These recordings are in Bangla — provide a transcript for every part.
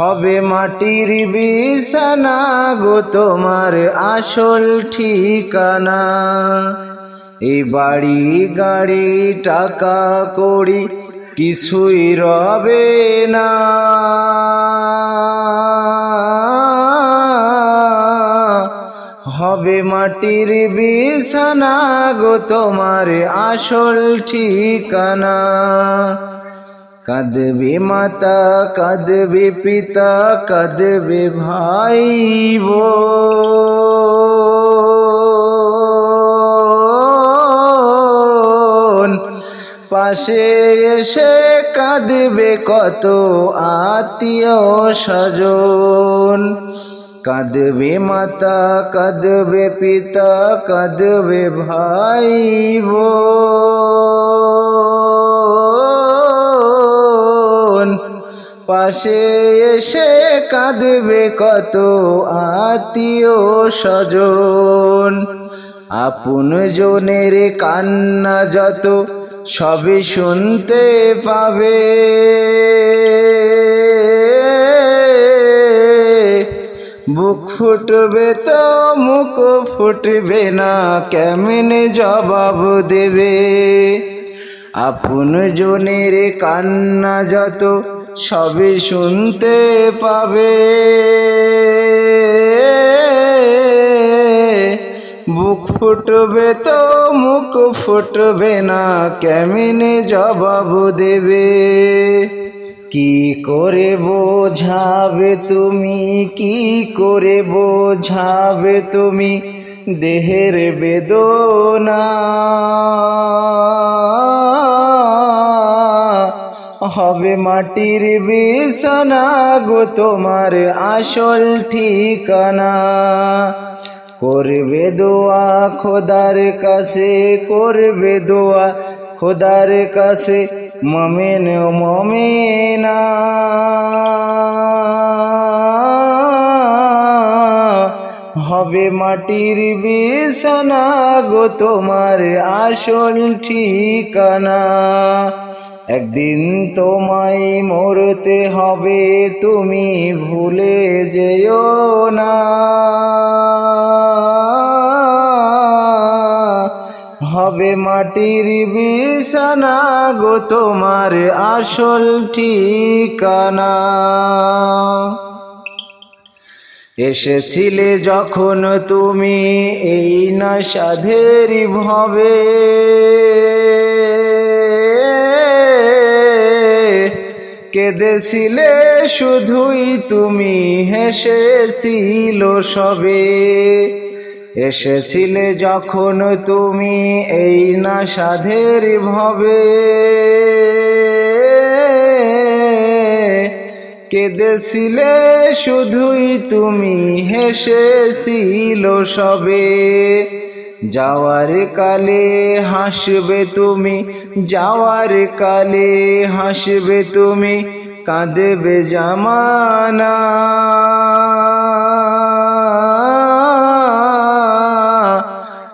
হবে মাটির বিছানা গো তোমার আসল ঠিকানা। এই বাড়ি, গাড়ি, টাকা, কড়ি, কিছুই রবে না। হবে মাটির বিছানা গো তোমার আসল ঠিকানা। কাঁদবে মাতা কাঁদবে পিতা কাঁদবে ভাই পাশে এসে কাঁদবে কত আত্মীয় স্বজন কাঁদবে মাতা কাঁদবে পিতা কাঁদবে ভাই বোন পাশে এসে কাঁদবে কত আত্মীয় স্বজন। আপন জনের কান্না যত সবই শুনতে পাবে। বুক ফুটবে তো, মুখ ফুটবে না, কেমনে জবাব দেবে? আপন জনের কান্না যত সবে শুনতে পাবে। বুক ফুটবে তো মুখ ফুটবে না, কেমনে জবাব দেবে? কি করে বোঝাবে তুমি, কি করে বোঝাবে তুমি দেহের বেদনা? হবে মাটির বিছানা গো তোমার আসল ঠিকানা। করবে দোয়া খোদার কাছে, করবে দোয়া খোদার কাছে, মমেন মমেনা। হবে মাটির বিছানা গো তোমার আসল ঠিকানা। একদিন তোমায় মরতে হবে, তুমি ভুলে যেও না। হবে মাটির বিছানা গো তোমার আসল ঠিকানা। এসেছিলে যখন তুমি, এই না সাধের ভবে। কেঁদেছিলে, শুধুই তুমি হেসেছিল সবে। এসেছিলে যখন তুমি এই না সাধের ভবে। কেঁদেছিলে, শুধুই তুমি হেসেছিল সবে। যাওয়ার কালে হাসবে তুমি যাওয়ার কালে হাসবে তুমি কাঁদবে জামানা।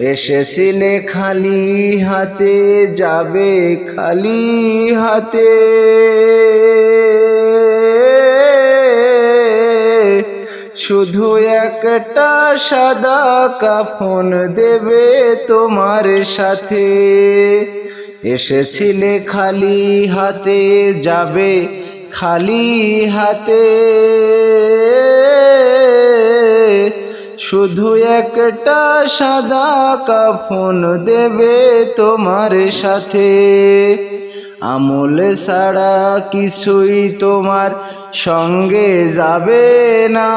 এসেছিলে খালি হাতে, যাবে খালি হাতে। শুধু একটা সাদা কাফন দেবে তোমার সাথে। এসেছিলে খালি হাতে, যাবে খালি হাতে। শুধু একটা সাদা কাফন দেবে তোমার সাথে। আমল ছাড়া কিছুই তোমার সঙ্গে যাবে না।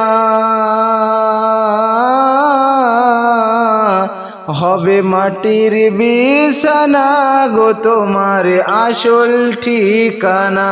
হবে মাটির বিছানা গো তোমার আসল ঠিকানা।